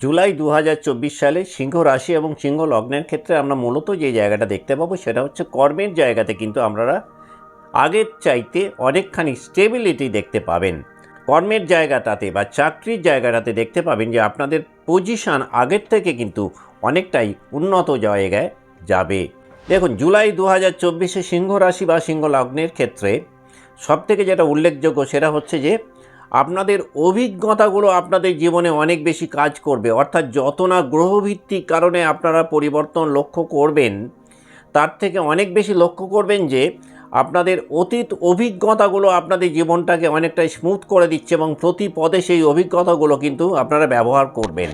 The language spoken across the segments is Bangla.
জুলাই দু হাজার চব্বিশ সালে সিংহ রাশি এবং সিংহ লগ্নের ক্ষেত্রে আমরা মূলত যে জায়গাটা দেখতে পাবো সেটা হচ্ছে কর্মের জায়গাতে কিন্তু আপনারা আগের চাইতে অনেকখানি স্টেবিলিটি দেখতে পাবেন। কর্মের জায়গাটাতে বা চাকরির জায়গাটাতে দেখতে পাবেন যে আপনাদের পজিশন আগের থেকে কিন্তু অনেকটাই উন্নত জায়গায় যাবে। দেখুন, জুলাই দু হাজার চব্বিশে সিংহ রাশি বা সিংহ লগ্নের ক্ষেত্রে সবথেকে যেটা উল্লেখযোগ্য সেটা হচ্ছে যে আপনাদের অভিজ্ঞতাগুলো আপনাদের জীবনে অনেক বেশি কাজ করবে। অর্থাৎ যত না গ্রহভিত্তিক কারণে আপনারা পরিবর্তন লক্ষ্য করবেন, তার থেকে অনেক বেশি লক্ষ্য করবেন যে আপনাদের অতীত অভিজ্ঞতাগুলো আপনাদের জীবনটাকে অনেকটাই স্মুথ করে দিচ্ছে এবং প্রতি পদে সেই অভিজ্ঞতাগুলো কিন্তু আপনারা ব্যবহার করবেন।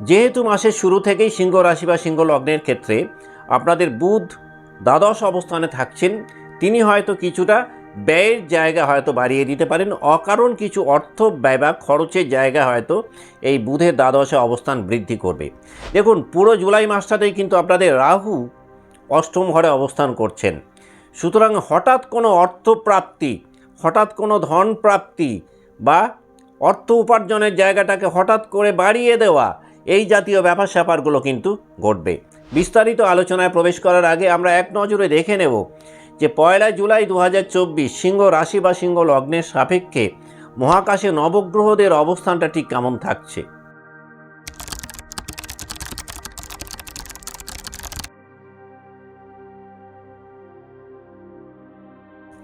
যেহেতু মাসের শুরু থেকেই সিংহ রাশি বা সিংহ লগ্নের ক্ষেত্রে আপনাদের বুধ দ্বাদশ অবস্থানে থাকছেন, তিনি হয়তো কিছুটা ব্যয়ের জায়গা হয়তো বাড়িয়ে দিতে পারেন, অকারণ কিছু অর্থ ব্যয় বা খরচের জায়গা হয়তো এই বুধের দ্বাদশে অবস্থান বৃদ্ধি করবে। দেখুন, পুরো জুলাই মাসটাতেই কিন্তু আপনাদের রাহু অষ্টম ঘরে অবস্থান করছেন। সুতরাং হঠাৎ কোনো অর্থপ্রাপ্তি, হঠাৎ কোনো ধন প্রাপ্তি বা অর্থ উপার্জনের জায়গাটাকে হঠাৎ করে বাড়িয়ে দেওয়া, এই জাতীয় ব্যাপার স্যাপারগুলো কিন্তু ঘটবে। বিস্তারিত আলোচনায় প্রবেশ করার আগে আমরা এক নজরে দেখে নেব যে পয়লা জুলাই দু হাজার চব্বিশ সিংহ রাশি বা সিংহ লগ্নের সাপেক্ষে মহাকাশে নবগ্রহদের অবস্থানটা ঠিক কেমন থাকছে?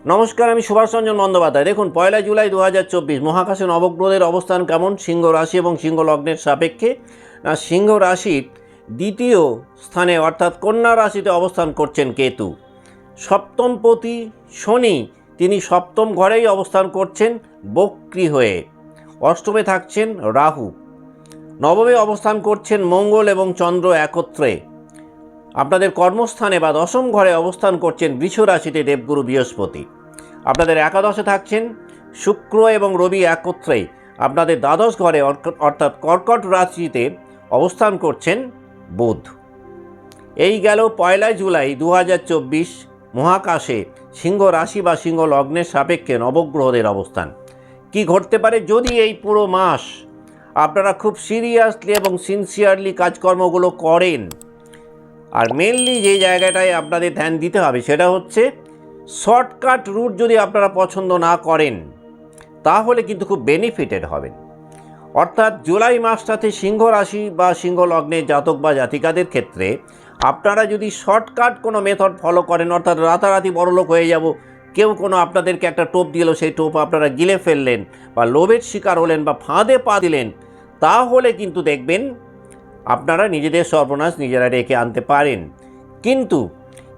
নমস্কার, আমি সুভাষ রঞ্জন বন্দ্যোপাধ্যায়। দেখুন, পয়লা জুলাই দু হাজার চব্বিশ মহাকাশে নবগ্রহদের অবস্থান কেমন? সিংহ রাশি এবং সিংহ লগ্নের সাপেক্ষে? না, সিংহ রাশির দ্বিতীয় স্থানে অর্থাৎ কন্যা রাশিতে অবস্থান করছেন কেতু। সপ্তমপতি শনি, তিনি সপ্তম ঘরেই অবস্থান করছেন বক্রি হয়ে। অষ্টমে থাকছেন রাহু। নবমে অবস্থান করছেন মঙ্গল এবং চন্দ্র একত্রে। আপনাদের কর্মস্থানে বা দশম ঘরে অবস্থান করছেন বৃষ রাশিতে দেবগুরু বৃহস্পতি। আপনাদের একাদশে থাকছেন শুক্র এবং রবি একত্রে। আপনাদের দ্বাদশ ঘরে অর্থাৎ কর্কট রাশিতে অবস্থান করছেন বুধ। এই গেল পয়লা জুলাই দু হাজার চব্বিশ মহাকাশে সিংহ রাশি বা সিংহ লগ্নের সাপেক্ষে নবগ্রহদের অবস্থান। কি ঘটতে পারে যদি এই পুরো মাস আপনারা খুব সিরিয়াসলি এবং সিনসিয়ারলি কাজকর্মগুলো করেন? আর মেনলি যে জায়গাটায় আপনাদের ধ্যান দিতে হবে সেটা হচ্ছে শর্টকাট রুট যদি আপনারা পছন্দ না করেন, তাহলে কিন্তু খুব বেনিফিটেড হবেন। অর্থাৎ জুলাই মাসটাতে সিংহ রাশি বা সিংহ লগ্নের জাতক বা জাতিকাদের ক্ষেত্রে আপনারা যদি শর্টকাট কোনো মেথড ফলো করেন, অর্থাৎ রাতারাতি বড়লোক হয়ে যাব, কেউ কোনো আপনাদেরকে একটা টোপ দিল, সেই টোপ আপনারা গিলে ফেললেন বা লোভের শিকার হলেন বা ফাঁদে পা দিলেন, তাহলে কিন্তু দেখবেন আপনারা নিজেদের সর্বনাশ নিজেরা রেখে আনতে পারেন। কিন্তু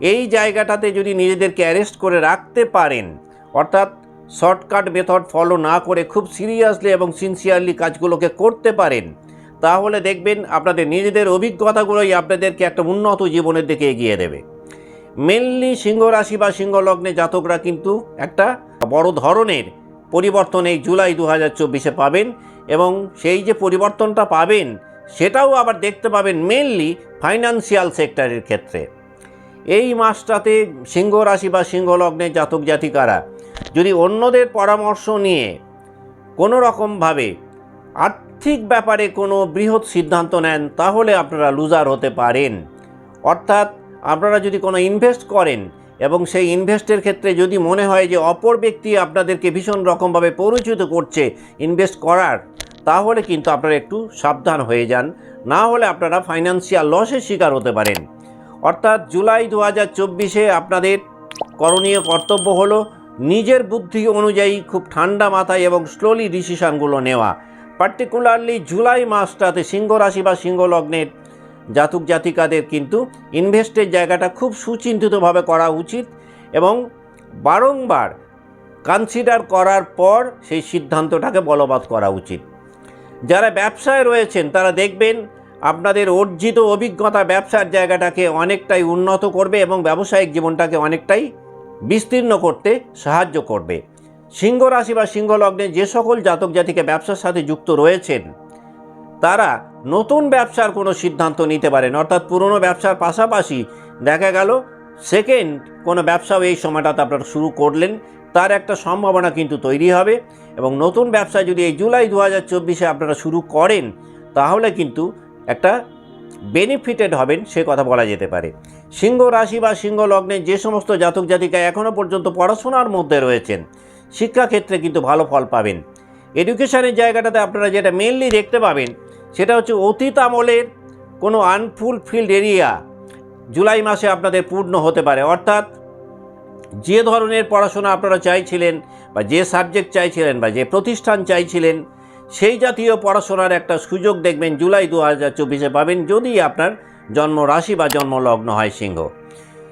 এই জায়গাটাতে যদি নিজেদেরকে অ্যারেস্ট করে রাখতে পারেন, অর্থাৎ শর্টকাট মেথড ফলো না করে খুব সিরিয়াসলি এবং সিনসিয়ারলি কাজগুলোকে করতে পারেন তাহলে দেখবেন আপনাদের নিজেদের অভিজ্ঞতাগুলোই আপনাদেরকে একটা উন্নত জীবনের দিকে এগিয়ে দেবে। মেনলি সিংহ রাশি বা সিংহ লগ্নে জাতকরা কিন্তু একটা বড় ধরনের পরিবর্তন এই জুলাই দু হাজার চব্বিশে পাবেন এবং সেই যে পরিবর্তনটা পাবেন, সেটাও আবার দেখতে পাবেন মেনলি ফাইন্যান্সিয়াল সেক্টরের ক্ষেত্রে। এই মাসটাতে সিংহ রাশি বা সিংহ লগ্নের জাতক জাতিকারা যদি অন্যদের পরামর্শ নিয়ে কোনো রকমভাবে আর্থিক ব্যাপারে কোনো বৃহৎ সিদ্ধান্ত নেন, তাহলে আপনারা লুজার হতে পারেন। অর্থাৎ আপনারা যদি কোনো ইনভেস্ট করেন এবং সেই ইনভেস্টের ক্ষেত্রে যদি মনে হয় যে অপর ব্যক্তি আপনাদেরকে ভীষণ রকমভাবে পরিচিত করছে ইনভেস্ট করার, তাহলে কিন্তু আপনারা একটু সাবধান হয়ে যান। না হলে আপনারা ফাইন্যান্সিয়াল লসের শিকার হতে পারেন। অর্থাৎ জুলাই দু হাজার চব্বিশে আপনাদের করণীয় কর্তব্য হলো নিজের বুদ্ধি অনুযায়ী খুব ঠান্ডা মাথায় এবং স্লোলি ডিসিশনগুলো নেওয়া। পার্টিকুলারলি জুলাই মাসটাতে সিংহ রাশি বা সিংহ লগ্নের জাতক জাতিকাদের কিন্তু ইনভেস্টের জায়গাটা খুব সুচিন্তিতভাবে করা উচিত এবং বারংবার কনসিডার করার পর সেই সিদ্ধান্তটাকে বলবৎ করা উচিত। যারা ব্যবসায় রয়েছেন, তারা দেখবেন আপনাদের অর্জিত অভিজ্ঞতা ব্যবসার জায়গাটাকে অনেকটাই উন্নত করবে এবং ব্যবসায়িক জীবনটাকে অনেকটাই বিস্তীর্ণ করতে সাহায্য করবে। সিংহ রাশি বা সিংহ লগ্নে যে সকল জাতক জাতিকে ব্যবসার সাথে যুক্ত রয়েছেন, তারা নতুন ব্যবসার কোনো সিদ্ধান্ত নিতে পারেন। অর্থাৎ পুরনো ব্যবসার পাশাপাশি দেখা গেল সেকেন্ড কোনো ব্যবসাও এই সময়টাতে আপনারা শুরু করলেন, তার একটা সম্ভাবনা কিন্তু তৈরি হবে এবং নতুন ব্যবসা যদি এই জুলাই দু হাজার চব্বিশে আপনারা শুরু করেন, তাহলে কিন্তু একটা বেনিফিটেড হবেন, সে কথা বলা যেতে পারে। সিংহ রাশি বা সিংহ লগ্নে যে সমস্ত জাতক জাতিকা এখনও পর্যন্ত পড়াশোনার মধ্যে রয়েছেন শিক্ষাক্ষেত্রে কিন্তু ভালো ফল পাবেন। এডুকেশনের জায়গাটাতে আপনারা যেটা মেনলি দেখতে পাবেন, সেটা হচ্ছে অতীত আমলের কোনো আনফুলফিল্ড এরিয়া জুলাই মাসে আপনাদের পূর্ণ হতে পারে। অর্থাৎ যে ধরনের পড়াশোনা আপনারা চাইছিলেন বা যে সাবজেক্ট চাইছিলেন বা যে প্রতিষ্ঠান চাইছিলেন, সেই জাতীয় পড়াশোনার একটা সুযোগ দেখবেন জুলাই দু হাজার চব্বিশে পাবেন। যদি আপনার জন্ম রাশি বা জন্মলগ্ন হয় সিংহ।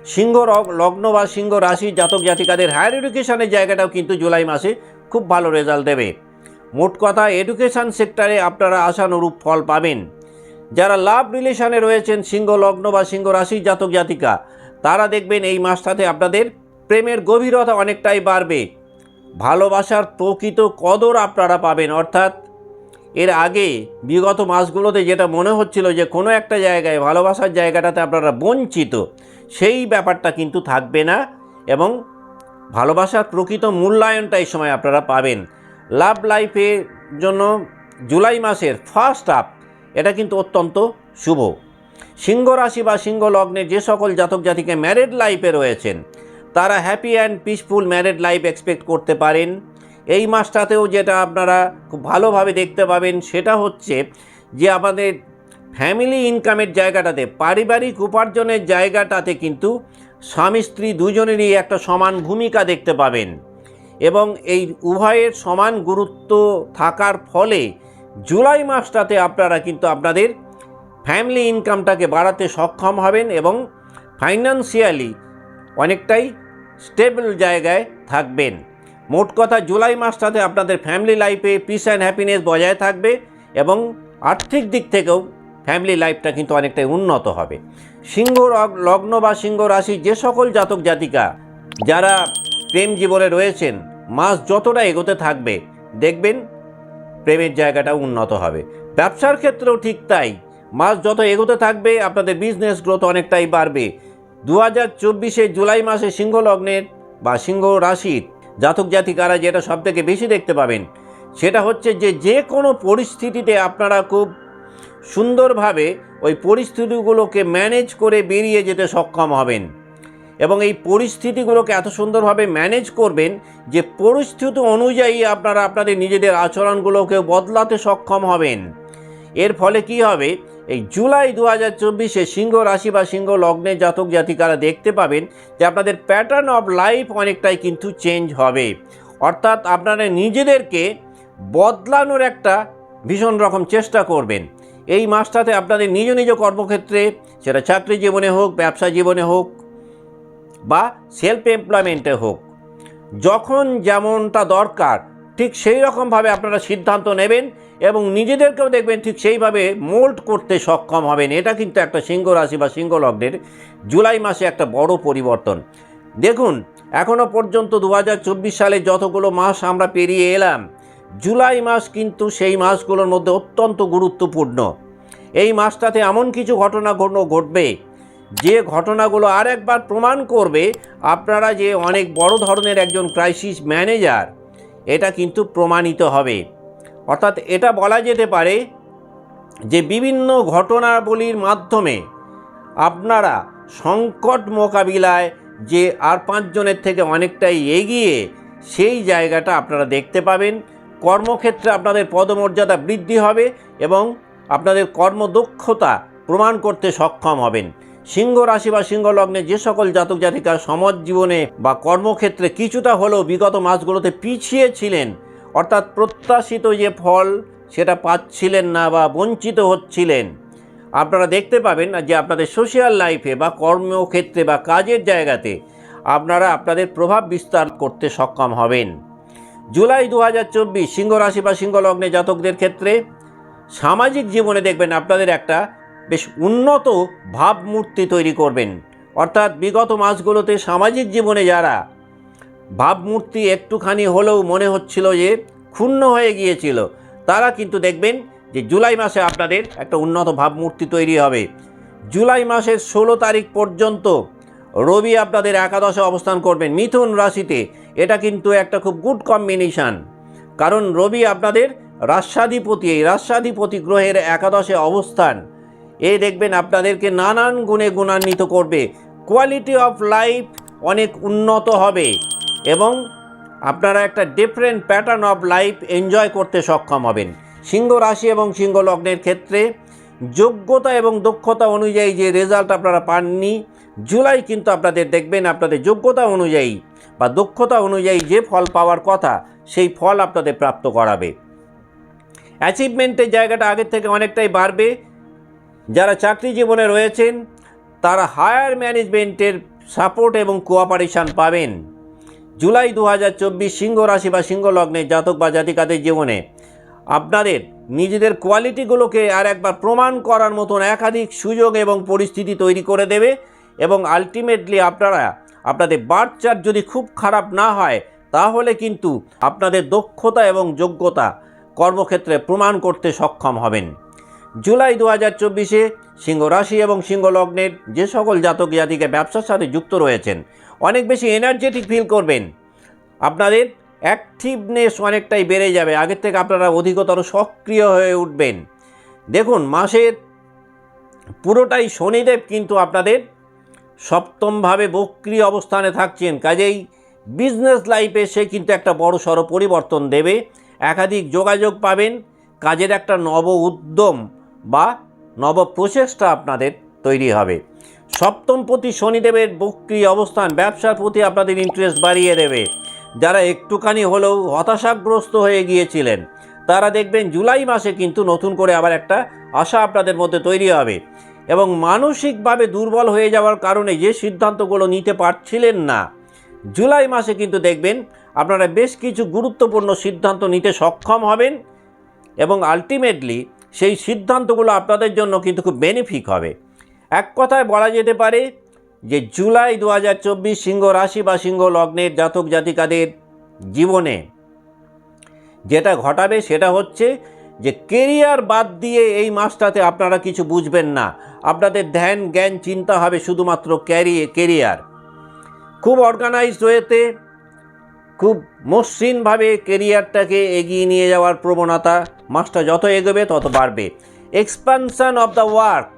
সিংহ লগ্ন বা সিংহ রাশি জাতক জাতিকাদের হায়ার এডুকেশনের জায়গাটাও কিন্তু জুলাই মাসে খুব ভালো রেজাল্ট দেবে। মোট কথা এডুকেশন সেক্টরে আপনারা আশানুরূপ ফল পাবেন। যারা লাভ রিলেশনে রয়েছেন, সিংহ লগ্ন বা সিংহ রাশি জাতক জাতিকা, তারা দেখবেন এই মাসটাতে আপনাদের প্রেমের গভীরতা অনেকটাই বাড়বে। ভালোবাসার প্রকৃত কদর আপনারা পাবেন। অর্থাৎ, এর আগে বিগত মাসগুলোতে যেটা মনে হচ্ছিল যে কোনো একটা জায়গায় ভালোবাসার জায়গাটাতে আপনারা বঞ্চিত সেই ব্যাপারটা কিন্তু থাকবে না এবং ভালোবাসার প্রকৃত মূল্যায়নটা এই সময় আপনারা পাবেন। লাভ লাইফের জন্য জুলাই মাসের ফার্স্ট আপ এটা কিন্তু অত্যন্ত শুভ। সিংহ রাশি বা সিংহ লগ্নে যে সকল জাতক জাতিকে ম্যারেড লাইফে রয়েছেন, তারা happy and peaceful married life expect করতে পারেন। এই মাসটাতেও যেটা আপনারা খুব ভালোভাবে দেখতে পাবেন, সেটা হচ্ছে যে আমাদের ফ্যামিলি ইনকামের জায়গাটাতে, পারিবারিক উপার্জনের জায়গাটাতে কিন্তু স্বামী স্ত্রী দুজনেরই একটা সমান ভূমিকা দেখতে পাবেন। এবং এই উভয়ের সমান গুরুত্ব থাকার ফলে জুলাই মাসটাতে আপনারা কিন্তু আপনাদের ফ্যামিলি ইনকামটাকে বাড়াতে সক্ষম হবেন এবং ফাইন্যান্সিয়ালি অনেকটাই স্টেবল জায়গায় থাকবেন। মোট কথা জুলাই মাসটাতে আপনাদের ফ্যামিলি লাইফে পিস অ্যান্ড হ্যাপিনেস বজায় থাকবে এবং আর্থিক দিক থেকেও ফ্যামিলি লাইফটা কিন্তু অনেকটাই উন্নত হবে। সিংহ লগ্ন বা সিংহ রাশি যে সকল জাতক জাতিকা যারা প্রেম জীবনে রয়েছেন, মাস যতটা এগোতে থাকবে, দেখবেন প্রেমের জায়গাটা উন্নত হবে। ব্যবসার ক্ষেত্রেও ঠিক তাই। মাস যত এগোতে থাকবে, আপনাদের বিজনেস গ্রোথ অনেকটাই বাড়বে। দু হাজার চব্বিশে জুলাই মাসে সিংহ লগ্নের বা সিংহ রাশির জাতক জাতিকারা যেটা সবথেকে বেশি দেখতে পাবেন, সেটা হচ্ছে যে যে কোনো পরিস্থিতিতে আপনারা খুব সুন্দরভাবে ওই পরিস্থিতিগুলোকে ম্যানেজ করে বেরিয়ে যেতে সক্ষম হবেন এবং এই পরিস্থিতিগুলোকে এত সুন্দরভাবে ম্যানেজ করবেন যে পরিস্থিতি অনুযায়ী আপনারা আপনাদের নিজেদের আচরণগুলোকে বদলাতে সক্ষম হবেন। এর ফলে কি হবে? এই জুলাই দু হাজার চব্বিশে সিংহ রাশি বা সিংহ লগ্নের জাতক জাতিকারা দেখতে পাবেন যে আপনাদের প্যাটার্ন অফ লাইফ অনেকটাই কিন্তু চেঞ্জ হবে। অর্থাৎ আপনারা নিজেদেরকে বদলানোর একটা ভীষণ রকম চেষ্টা করবেন। এই মাসটাতে আপনাদের নিজ নিজ কর্মক্ষেত্রে, সেটা চাকরি জীবনে হোক, ব্যবসা জীবনে হোক, বা সেলফ এমপ্লয়মেন্টে হোক, যখন যেমনটা দরকার, ঠিক সেই রকমভাবে আপনারা সিদ্ধান্ত নেবেন এবং নিজেদেরকেও দেখবেন ঠিক সেইভাবে মোল্ড করতে সক্ষম হবেন। এটা কিন্তু একটা সিংহ রাশি বা সিংহ লগ্নের জুলাই মাসে একটা বড় পরিবর্তন। দেখুন এখনও পর্যন্ত দু হাজার চব্বিশ সালে যতগুলো মাস আমরা পেরিয়ে এলাম জুলাই মাস কিন্তু সেই মাসগুলোর মধ্যে অত্যন্ত গুরুত্বপূর্ণ। এই মাসটাতে এমন কিছু ঘটনা ঘটনা ঘটবে, যে ঘটনাগুলো আর একবার প্রমাণ করবে আপনারা যে অনেক বড় ধরনের একজন ক্রাইসিস ম্যানেজার এটা কিন্তু প্রমাণিত হবে। অর্থাৎ এটা বলা যেতে পারে যে বিভিন্ন ঘটনাবলীর মাধ্যমে আপনারা সংকট মোকাবিলায় যে আর পাঁচজনের থেকে অনেকটাই এগিয়ে সেই জায়গাটা আপনারা দেখতে পাবেন। কর্মক্ষেত্রে আপনাদের পদমর্যাদা বৃদ্ধি হবে এবং আপনাদের কর্মদক্ষতা প্রমাণ করতে সক্ষম হবেন। সিংহ রাশি বা সিংহ লগ্নে যে সকল জাতক জাতিকা সমাজ জীবনে বা কর্মক্ষেত্রে কিছুটা হলেও বিগত মাসগুলোতে পিছিয়ে ছিলেন, অর্থাৎ প্রত্যাশিত যে ফল সেটা পাচ্ছিলেন না বা বঞ্চিত হচ্ছিলেন। আপনারা দেখতে পাবেন যে আপনাদের সোশ্যাল লাইফে বা কর্মক্ষেত্রে বা কাজের জায়গাতে আপনারা আপনাদের প্রভাব বিস্তার করতে সক্ষম হবেন। জুলাই দু হাজার চব্বিশ, সিংহ রাশি বা সিংহ লগ্নে জাতকদের ক্ষেত্রে সামাজিক জীবনে দেখবেন আপনাদের একটা বেশ উন্নত ভাবমূর্তি তৈরি করবেন। অর্থাৎ বিগত মাসগুলোতে সামাজিক জীবনে যারা ভাবমূর্তি একটুখানি হলেও মনে হচ্ছিল যে ক্ষুণ্ণ হয়ে গিয়েছিল, তারা কিন্তু দেখবেন যে জুলাই মাসে আপনাদের একটা উন্নত ভাবমূর্তি তৈরি হবে। জুলাই মাসের ষোলো তারিখ পর্যন্ত রবি আপনাদের একাদশে অবস্থান করবেন মিথুন রাশিতে। এটা কিন্তু একটা খুব গুড কম্বিনেশান কারণ রবি আপনাদের রাষ্ট্রাধিপতি, এই রাষ্ট্রাধিপতি গ্রহের একাদশে অবস্থান। এ দেখবেন আপনাদেরকে নানান গুণে গুণান্বিত করবে। কোয়ালিটি অফ লাইফ অনেক উন্নত হবে এবং আপনারা একটা different pattern of life enjoy করতে সক্ষম হবেন। সিংহ রাশি এবং সিংহ লগ্নের ক্ষেত্রে যোগ্যতা এবং দক্ষতা অনুযায়ী যে রেজাল্ট আপনারা পাননি জুলাই কিন্তু আপনাদের দেখবেন আপনাদের যোগ্যতা অনুযায়ী বা দক্ষতা অনুযায়ী যে ফল পাওয়ার কথা, সেই ফল আপনাদের প্রাপ্ত করাবে। অ্যাচিভমেন্টের জায়গাটা আগের থেকে অনেকটাই বাড়বে। যারা চাকরি জীবনে রয়েছেন, তারা হায়ার ম্যানেজমেন্টের সাপোর্ট এবং কোঅপারেশান পাবেন। জুলাই দু হাজার চব্বিশ সিংহ রাশি বা সিংহ লগ্নের জাতক বা জাতিকাদের জীবনে আপনাদের নিজেদের কোয়ালিটিগুলোকে আর একবার প্রমাণ করার মতন একাধিক সুযোগ এবং পরিস্থিতি তৈরি করে দেবে। এবং আলটিমেটলি আপনারা, আপনাদের বার্থ চার্ট যদি খুব খারাপ না হয়, তাহলে কিন্তু আপনাদের দক্ষতা এবং যোগ্যতা কর্মক্ষেত্রে প্রমাণ করতে সক্ষম হবেন। জুলাই দু হাজার চব্বিশে সিংহ রাশি এবং সিংহ লগ্নের যে সকল জাতক জাতিকে ব্যবসার সাথে যুক্ত রয়েছেন, অনেক বেশি এনার্জেটিক ফিল করবেন। আপনাদের অ্যাক্টিভনেস অনেকটাই বেড়ে যাবে, আগের থেকে আপনারা অধিকতর সক্রিয় হয়ে উঠবেন। দেখুন, মাসের পুরোটাই শনিদেব কিন্তু আপনাদের সপ্তমভাবে বক্রি অবস্থানে থাকছেন। কাজেই বিজনেস লাইফে সে কিন্তু একটা বড় সড়ো পরিবর্তন দেবে। একাধিক যোগাযোগ পাবেন। কাজের একটা নব উদ্যম বা নব প্রচেষ্টা আপনাদের তৈরি হবে। সপ্তম প্রতি শনিদেবের বক্রি অবস্থান ব্যবসার প্রতি আপনাদের ইন্টারেস্ট বাড়িয়ে দেবে। যারা একটুখানি হলেও হতাশাগ্রস্ত হয়ে গিয়েছিলেন, তারা দেখবেন জুলাই মাসে কিন্তু নতুন করে আবার একটা আশা আপনাদের মধ্যে তৈরি হবে। এবং মানসিকভাবে দুর্বল হয়ে যাওয়ার কারণে যে সিদ্ধান্তগুলো নিতে পারছিলেন না। জুলাই মাসে কিন্তু দেখবেন আপনারা বেশ কিছু গুরুত্বপূর্ণ সিদ্ধান্ত নিতে সক্ষম হবেন এবং আলটিমেটলি সেই সিদ্ধান্তগুলো আপনাদের জন্য কিন্তু খুব বেনিফিক হবে। এক কথায় বলা যেতে পারে যে জুলাই দু হাজার চব্বিশ সিংহ রাশি বা সিংহ লগ্নের জাতক জাতিকাদের জীবনে যেটা ঘটাবে সেটা হচ্ছে যে কেরিয়ার বাদ দিয়ে এই মাসটাতে আপনারা কিছু বুঝবেন না। আপনাদের ধ্যান, জ্ঞান, চিন্তা হবে শুধুমাত্র ক্যারি, কেরিয়ার। খুব অর্গানাইজড ওয়েতে খুব মসৃণভাবে কেরিয়ারটাকে এগিয়ে নিয়ে যাওয়ার প্রবণতা মাসটা যত এগোবে তত বাড়বে। এক্সপানশন অফ দ্য ওয়ার্ক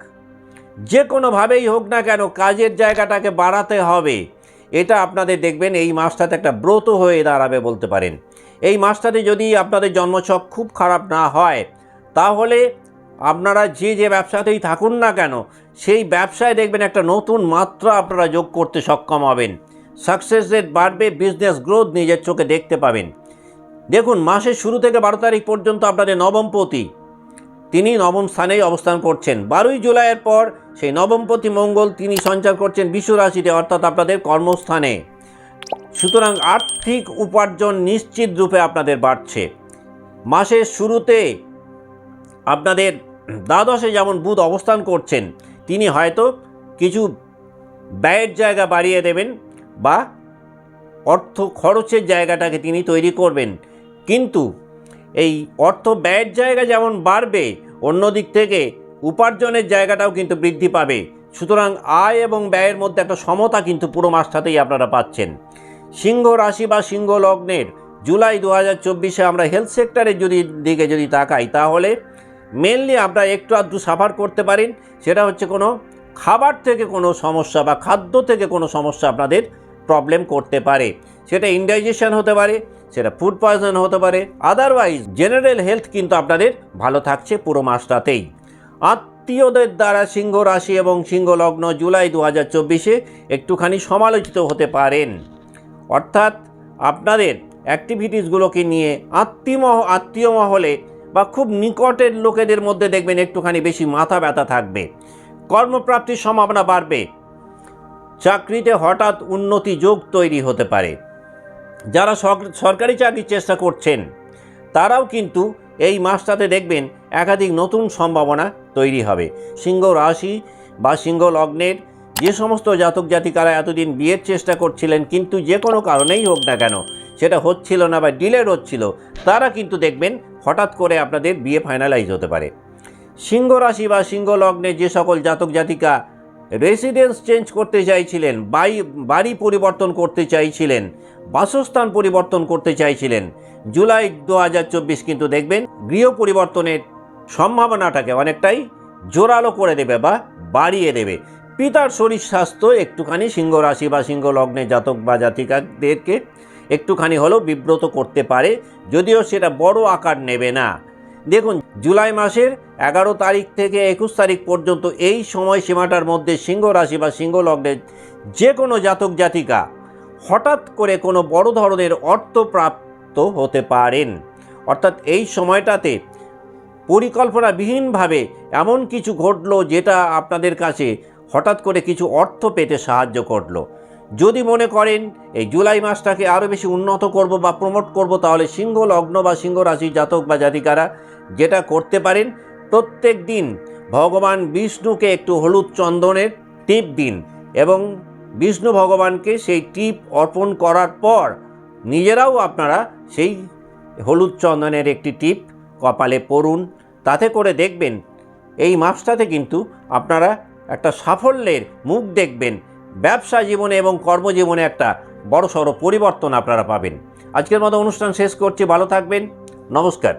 যে কোনোভাবেই হোক না কেন কাজের জায়গাটাকে বাড়াতে হবে। এটা আপনাদের দেখবেন এই মাসটাতে একটা ব্রত হয়ে দাঁড়াবে বলতে পারেন। এই মাসটাতে যদি আপনাদের জন্মছক খুব খারাপ না হয়, তাহলে আপনারা যে যে ব্যবসাতেই থাকুন না কেন, সেই ব্যবসায় দেখবেন একটা নতুন মাত্রা আপনারা যোগ করতে সক্ষম হবেন। সাকসেস রেট বাড়বে বিজনেস গ্রোথ নিজের চোখে দেখতে পাবেন। দেখুন, মাসের শুরু থেকে বারো তারিখ পর্যন্ত আপনাদের নবমপতি তিনি নবম স্থানেই অবস্থান করছেন। বারোই জুলাইয়ের পর সেই নবমপতি মঙ্গল তিনি সঞ্চার করছেন বিশ্ব রাশিতে অর্থাৎ আপনাদের কর্মস্থানে। সুতরাং আর্থিক উপার্জন নিশ্চিত রূপে আপনাদের বাড়ছে। মাসের শুরুতে আপনাদের দ্বাদশে যেমন বুধ অবস্থান করছেন, তিনি হয়তো কিছু ব্যয়ের জায়গা বাড়িয়ে দেবেন বা অর্থ খরচের জায়গাটাকে তিনি তৈরি করবেন। কিন্তু এই অর্থ ব্যয়ের জায়গা যেমন বাড়বে অন্য দিক থেকে উপার্জনের জায়গাটাও কিন্তু বৃদ্ধি পাবে। সুতরাং আয় এবং ব্যয়ের মধ্যে একটা সমতা কিন্তু পুরো মাসটাতেই আপনারা পাচ্ছেন। সিংহ রাশি বা সিংহ লগ্নের জুলাই দু হাজার চব্বিশে আমরা হেলথ সেক্টরের যদি দিকে যদি তাকাই, তাহলে মেনলি আপনারা একটু আধটু সাফার করতে পারেন সেটা হচ্ছে কোনো খাবার থেকে কোনো সমস্যা বা খাদ্য থেকে কোনো সমস্যা আপনাদের প্রবলেম করতে পারে। সেটা ইনডাইজেশন হতে পারে, সেটা ফুড পয়জন হতে পারে। আদারওয়াইজ জেনারেল হেলথ কিন্তু আপনাদের ভালো থাকছে পুরো মাসটাতেই। আত্মীয়দের দ্বারা সিংহ রাশি এবং সিংহ লগ্ন জুলাই দু হাজার চব্বিশে একটুখানি সমালোচিত হতে পারেন। অর্থাৎ আপনাদের অ্যাক্টিভিটিসগুলোকে নিয়ে আত্মীয় আত্মীয় মহলে বা খুব নিকটের লোকেদের মধ্যে দেখবেন একটুখানি বেশি মাথা ব্যথা থাকবে। কর্মপ্রাপ্তির সম্ভাবনা বাড়বে। চাকরিতে হঠাৎ উন্নতি যোগ তৈরি হতে পারে। যারা সরকারি চাকরির চেষ্টা করছেন, তারাও কিন্তু এই মাসটাতে দেখবেন একাধিক নতুন সম্ভাবনা তৈরি হবে। সিংহ রাশি বা সিংহ লগ্নের যে সমস্ত জাতক জাতিকারা এতদিন বিয়ের চেষ্টা করছিলেন, কিন্তু যে কোনো কারণেই হোক না কেন, সেটা হচ্ছিল না বা ডিলেড হচ্ছিল, তারা কিন্তু দেখবেন হঠাৎ করে আপনাদের বিয়ে ফাইনালাইজ হতে পারে। সিংহ রাশি বা সিংহ লগ্নে যে সকল জাতক জাতিকা রেসিডেন্স চেঞ্জ করতে চাইছিলেন, বাই, বাড়ি পরিবর্তন করতে চাইছিলেন, বাসস্থান পরিবর্তন করতে চাইছিলেন, জুলাই দু হাজার চব্বিশ কিন্তু দেখবেন গৃহ পরিবর্তনের সম্ভাবনাটাকে অনেকটাই জোরালো করে দেবে বা বাড়িয়ে দেবে। পিতার শরীর স্বাস্থ্য একটুখানি সিংহ রাশি বা সিংহ লগ্নে জাতক বা জাতিকাদেরকে একটুখানি হলেও বিব্রত করতে পারে, যদিও সেটা বড় আকার নেবে না। দেখুন, জুলাই মাসের এগারো তারিখ থেকে একুশ তারিখ পর্যন্ত এই সময় সীমাটার মধ্যে সিংহ রাশি বা সিংহ লগ্নের যে কোনো জাতক জাতিকা হঠাৎ করে কোনো বড় ধরনের অর্থ প্রাপ্ত হতে পারেন। অর্থাৎ এই সময়টাতে পরিকল্পনাবিহীনভাবে এমন কিছু ঘটলো যেটা আপনাদের কাছে হঠাৎ করে কিছু অর্থ পেতে সাহায্য করল। যদি মনে করেন এই জুলাই মাসটাকে আরও বেশি উন্নত করব বা প্রমোট করব, তাহলে সিংহ লগ্ন বা সিংহ রাশি জাতক বা জাতিকারা যেটা করতে পারেন, প্রত্যেক দিন ভগবান বিষ্ণুকে একটু হলুদ চন্দনের টিপ দিন এবং বিষ্ণু ভগবানকে সেই টিপ অর্পণ করার পর নিজেরাও আপনারা সেই হলুদ চন্দনের একটি টিপ কপালে পরুন তাতে করে দেখবেন, এই মাসটাতে কিন্তু আপনারা একটা সাফল্যের মুখ দেখবেন। ব্যবসা জীবনে এবং কর্মজীবনে একটা বড়সড় পরিবর্তন আপনারা পাবেন। আজকের মতো অনুষ্ঠান শেষ করছি, ভালো থাকবেন, নমস্কার।